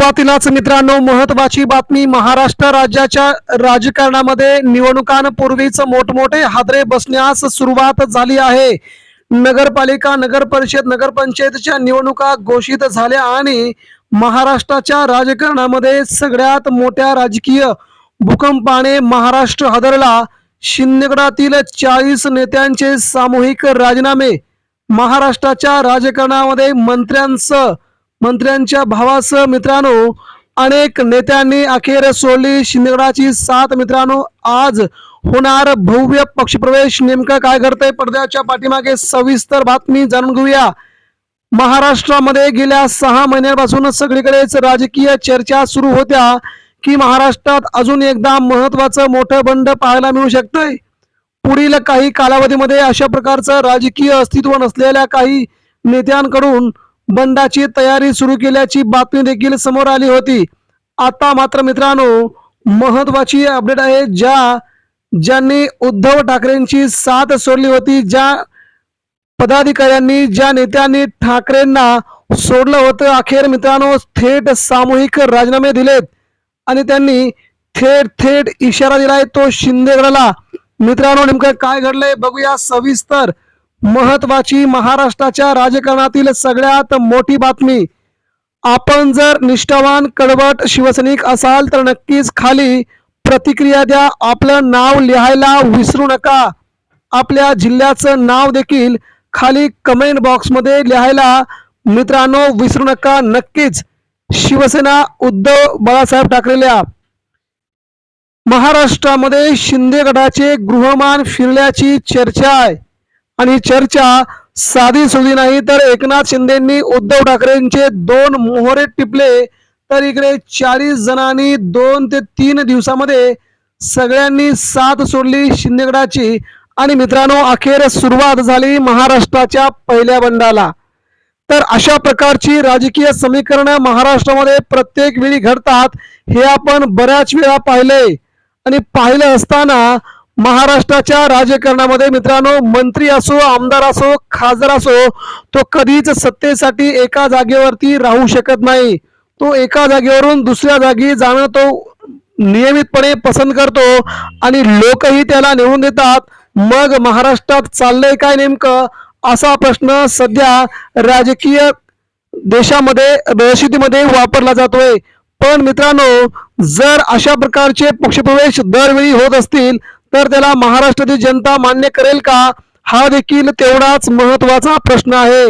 सुरुवातीलाच मित्रांनो महत्वाची बातमी महाराष्ट्र राज्याच्या राजकारणामध्ये निवडणुकांपूर्वीच मोठमोठे हादरे बसण्यास सुरुवात झाली आहे. नगरपालिका नगर परिषद नगरपंचायतच्या निवडणुका घोषित झाल्या आणि महाराष्ट्राच्या राजकारणामध्ये सगळ्यात मोठ्या राजकीय भूकंपाने महाराष्ट्र हादरला. शिंदेगडातील चाळीस नेत्यांचे सामूहिक राजीनामे महाराष्ट्राच्या राजकारणामध्ये मंत्र्यांचं मंत्र्यांच्या भावासह मित्रांनो अनेक नेत्यांनी अखेर सोडली शिंदेगडाची साथ मित्रांनो. आज होणार भव्य पक्षप्रवेश. नेमकं काय घडतंय पडद्याच्या पाठीमागे सविस्तर बातमी जाणून घेऊया. महाराष्ट्रामध्ये गेल्या सहा महिन्यांपासून सगळीकडेच राजकीय चर्चा सुरू होत्या की महाराष्ट्रात अजून एकदा महत्वाचं मोठं बंड पाहायला मिळू शकतंय. पुढील काही कालावधीमध्ये अशा प्रकारचं राजकीय अस्तित्व नसलेल्या काही नेत्यांकडून बंदाची तयारी सुरू केल्याची बातमी देखील समोर आली होती. आता मात्र मित्रांनो महत्वाची अपडेट आहे ज्या ज्यांनी उद्धव ठाकरेंची साथ सोडली होती ज्या पदाधिकाऱ्यांनी ज्या नेत्यांनी ठाकरेंना सोडलं होतं अखेर मित्रांनो थेट सामूहिक राजीनामे दिलेत. आणि त्यांनी थेट थेट इशारा दिलाय तो शिंदेगडाला. मित्रांनो नेमकं काय घडलंय बघूया सविस्तर. महत्वाची महाराष्ट्राच्या राजकारणातील सगळ्यात मोठी बातमी. आपण जर निष्ठावान कडवट शिवसैनिक असाल तर नक्कीच खाली प्रतिक्रिया द्या. आपलं नाव लिहायला विसरू नका. आपल्या जिल्ह्याचं नाव देखील खाली कमेंट बॉक्समध्ये लिहायला मित्रांनो विसरू नका. नक्कीच शिवसेना उद्धव बाळासाहेब ठाकरेल्या. महाराष्ट्रामध्ये शिंदे गटाचे गृहमान फिरल्याची चर्चा आहे. आणि चर्चा साधी सुधी नाही. तर एकनाथ शिंदेंनी उद्धव ठाकरेंचे दोन मोहरे टिपले. तर इकडे चाळीस जणांनी दोन ते तीन दिवसामध्ये सगळ्यांनी साथ सोडली शिंदेगडाची. आणि मित्रांनो अखेर सुरुवात झाली महाराष्ट्राच्या पहिल्या बंडाला. तर अशा प्रकारची राजकीय समीकरणं महाराष्ट्रामध्ये प्रत्येक वेळी घडतात हे आपण बऱ्याच वेळा पाहिले आणि पाहिलं असताना महाराष्ट्राच्या राजकारणामध्ये मित्रांनो मंत्री असो आमदार असो खासदार असो तो कधीच सत्तेसाठी एका जागेवरती राहू शकत नाही. तो एका जागेवरून दुसऱ्या जागी जाणं तो नियमितपणे पसंत करतो आणि लोकही त्याला नेऊन देतात. मग महाराष्ट्रात चाललंय काय नेमकं? असा प्रश्न सध्या राजकीय देशामध्ये दहशतीमध्ये वापरला जातोय. पण मित्रांनो जर अशा प्रकारचे पक्षप्रवेश दरवेळी होत असतील तर त्याला महाराष्ट्रातील जनता मान्य करेल का? हा देखील तेवढाच महत्त्वाचा प्रश्न आहे.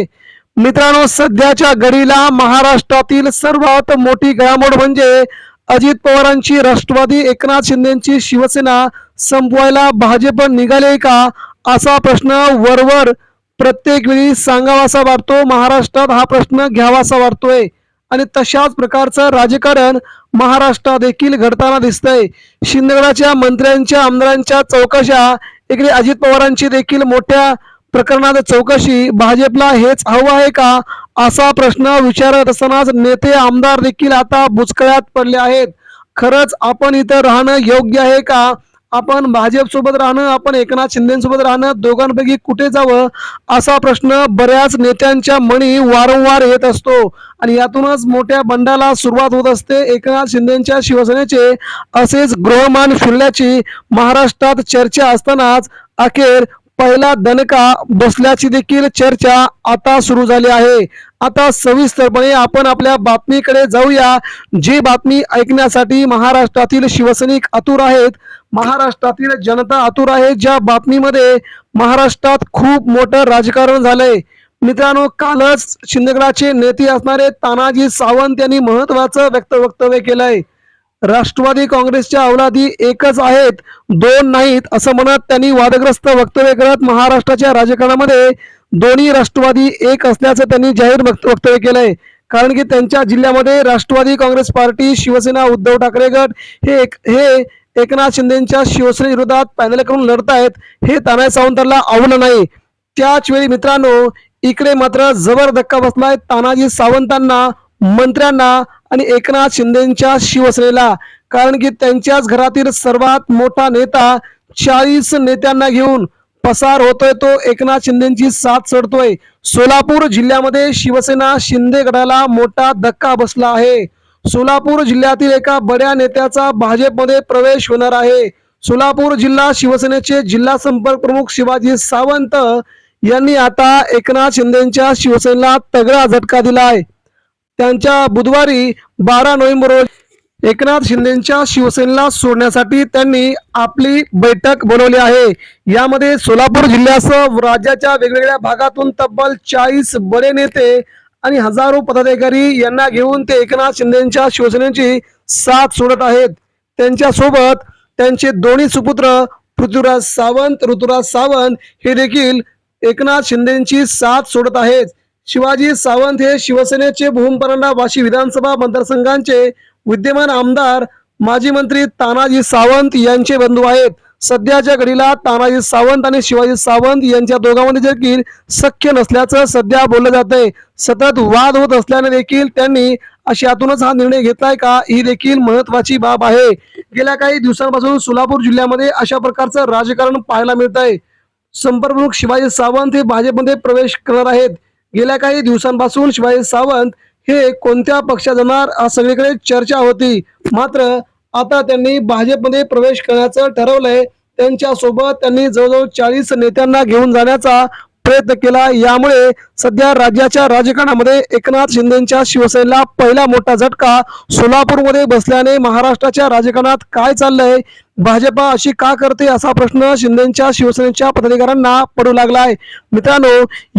मित्रांनो सध्याच्या घडीला महाराष्ट्रातील सर्वात मोठी घडामोड म्हणजे अजित पवारांची राष्ट्रवादी एकनाथ शिंदेची शिवसेना संपवायला भाजप निघाले का? असा प्रश्न वरवर प्रत्येक वेळी सांगावासा वाटतो. महाराष्ट्रात हा प्रश्न घ्यावासा वाटतोय. आणि तशाच प्रकारचं राजकारण महाराष्ट्रात देखील घडताना दिसतंय. शिंदेगडाच्या मंत्र्यांच्या आमदारांच्या चौकशा इकडे अजित पवारांची देखील मोठ्या प्रकरणात चौकशी. भाजपला हेच हवं आहे का? असा प्रश्न विचारत असतानाच नेते आमदार देखील आता बुचकळ्यात पडले आहेत. खरंच आपण इथं राहणं योग्य आहे का? आपण भाजप सोबत राहणं आपण एकनाथ शिंदेसोबत राहणं दोघांपैकी कुठे जावं असा प्रश्न बऱ्याच नेत्यांच्या मनी वारंवार येत असतो. आणि यातूनच मोठ्या बंडाला सुरुवात होत असते एकनाथ शिंदेच्या शिवसेनेचे असेच गृहमान फिरल्याची महाराष्ट्रात चर्चा असतानाच अखेर पहिला दणका बसल्याची देखील चर्चा आता सुरू झाली आहे. आता सविस्तरपणे आपण आपल्या बातमीकडे जाऊया. जी बातमी ऐकण्यासाठी महाराष्ट्रातील शिवसैनिक आतुर आहेत. महाराष्ट्रातील जनता आतुर आहे. ज्या बातमीमध्ये महाराष्ट्रात खूप मोठं राजकारण झालंय. मित्रांनो कालच शिंदेगडाचे नेते असणारे तानाजी सावंत यांनी महत्वाचं व्यक्त वक्तव्य केलंय. राष्ट्रवादी काँग्रेसच्या अवलादी एकच आहेत दोन नाहीत असं म्हणत त्यांनी वादग्रस्त वक्तव्य करत महाराष्ट्राच्या राजकारणामध्ये दोन्ही राष्ट्रवादी एक असल्याचं त्यांनी जाहीर वक्त- वक्तव्य केलंय. कारण की त्यांच्या जिल्ह्यामध्ये राष्ट्रवादी काँग्रेस पार्टी शिवसेना उद्धव ठाकरे गट हे एक हे एकनाथ शिंदेच्या शिवसेनेविरोधात पॅनल करून लढत आहेत हे तानाय सावंतांना आवडलं नाही. त्याच वेळी मित्रांनो इकडे मात्र जबर धक्का बसलाय तानाजी सावंतांना मंत्र्यांना आणि एकनाथ शिंदेच्या शिवसेनेला कारण की त्यांच्याच घरातील सर्वात मोठा नेता चाळीस नेत्यांना घेऊन पसार होतोय तो एकनाथ शिंदेची साथ सोडतोय. सोलापूर जिल्ह्यामध्ये शिवसेना शिंदे गटाला मोठा धक्का बसला आहे. सोलापूर जिल्ह्यातील एका बड्या नेत्याचा भाजपमध्ये प्रवेश होणार आहे. सोलापूर जिल्हा शिवसेनेचे जिल्हा संपर्क प्रमुख शिवाजी सावंत यांनी आता एकनाथ शिंदेच्या शिवसेनेला तगडा झटका दिलाय. त्यांच्या बुधवारी बारा नोव्हेंबर रोजी एकनाथ शिंदेच्या शिवसेनेला सोडण्यासाठी त्यांनी आपली बैठक बोलवली आहे. यामध्ये सोलापूर जिल्ह्यासह राज्याच्या वेगवेगळ्या भागातून तब्बल चाळीस बडे नेते आणि हजारो पदाधिकारी यांना घेऊन ते एकनाथ शिंदेच्या शिवसेनेची साथ सोडत आहेत. त्यांच्यासोबत त्यांचे दोन्ही सुपुत्र पृथ्वीराज सावंत ऋतुराज सावंत हे देखील एकनाथ शिंदेची साथ सोडत आहेत. शिवाजी सावंत हे शिवसेनेचे भूमपरांडा वाशी विधानसभा मतदारसंघांचे विद्यमान आमदार माजी मंत्री तानाजी सावंत यांचे बंधू आहेत. सध्याच्या घडीला तानाजी सावंत आणि शिवाजी सावंत यांच्या दोघांमध्ये देखील सख्य नसल्याचं सध्या बोललं जात आहे सतत वाद होत असल्याने देखील त्यांनी अशातूनच हा निर्णय घेतलाय का ही देखील महत्वाची बाब आहे. गेल्या काही दिवसांपासून सोलापूर जिल्ह्यामध्ये अशा प्रकारचं राजकारण पाहायला मिळत आहे संपर्क प्रमुख शिवाजी सावंत हे भाजपमध्ये प्रवेश करणार आहेत. गेल्या काही दिवसांपासून शिवाजी सावंत हे कोणत्या पक्षात जाणार आज सगळीकडे चर्चा होती. मात्र आता त्यांनी भाजपमध्ये प्रवेश करण्याचं ठरवलंय. त्यांच्यासोबत त्यांनी जवळजवळ चाळीस नेत्यांना घेऊन जाण्याचा प्रयत्न केला. यामुळे सध्या राज्याच्या राजकारणामध्ये एकनाथ शिंदेच्या शिवसेनेला पहिला मोठा झटका सोलापूरमध्ये बसल्याने महाराष्ट्राच्या राजकारणात काय चाललंय? भाजपा अशी का करते असा प्रश्न शिंदेच्या शिवसेनेच्या पदाधिकाऱ्यांना पडू लागलाय. मित्रांनो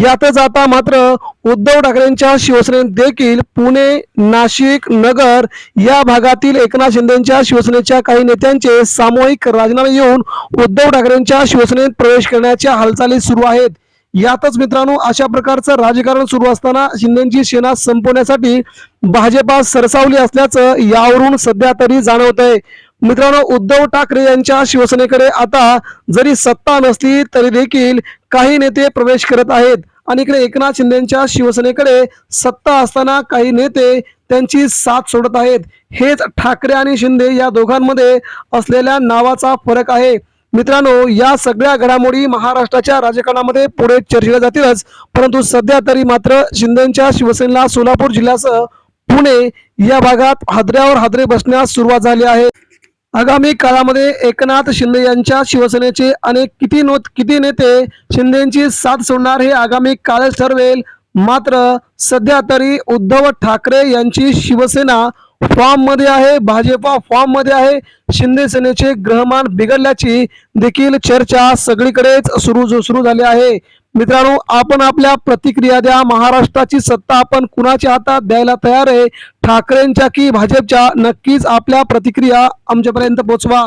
यातच आता मात्र उद्धव ठाकरेंच्या शिवसेनेत देखील पुणे नाशिक नगर या भागातील एकनाथ शिंदेच्या शिवसेनेच्या काही नेत्यांचे सामूहिक राजीनामे येऊन उद्धव ठाकरेंच्या शिवसेनेत प्रवेश करण्याच्या हालचाली सुरू आहेत. यातच मित्रांनो अशा प्रकारचं राजकारण सुरू असताना शिंदेची सेना संपवण्यासाठी भाजपा सरसावली असल्याचं यावरून सध्या तरी जाणवत आहे मित्रांनो उद्धव ठाकरे यांच्या शिवसेनेकडे आता जरी सत्ता नसली तरी देखील काही नेते प्रवेश करत आहेत. आणि इकडे एकनाथ शिंदेच्या शिवसेनेकडे सत्ता असताना काही नेते त्यांची साथ सोडत आहेत. हेच ठाकरे आणि शिंदे या दोघांमध्ये असलेल्या नावाचा फरक आहे. मित्रांनो या सगळ्या घडामोडी महाराष्ट्राच्या राजकारणामध्ये पुढे चर्चेला जातीलच परंतु सध्या तरी मात्र शिंदेच्या शिवसेनेला सोलापूर जिल्ह्यासह पुणे या भागात हादऱ्यावर हादरे बसण्यास सुरुवात झाली आहे. आगामी काळामध्ये एकनाथ शिंदे यांच्या शिवसेनेचे अनेक किती नोत किती नेते शिंदेची साथ सोडणार हे आगामी काळच ठरवेल. मात्र सध्या तरी उद्धव ठाकरे यांची शिवसेना फॉर्ममध्ये आहे भाजपा फॉर्ममध्ये आहे. शिंदे सेनेचे ग्रहमान बिघडल्याची देखील चर्चा सगळीकडेच सुरू सुरू झाली आहे. मित्रांनो आपण आपल्या प्रतिक्रिया द्या. महाराष्ट्राची सत्ता आपण कुणाच्या हातात द्यायला तयार आहे? ठाकरेंच्या की भाजपच्या? नक्कीच आपल्या प्रतिक्रिया आमच्यापर्यंत पोहोचवा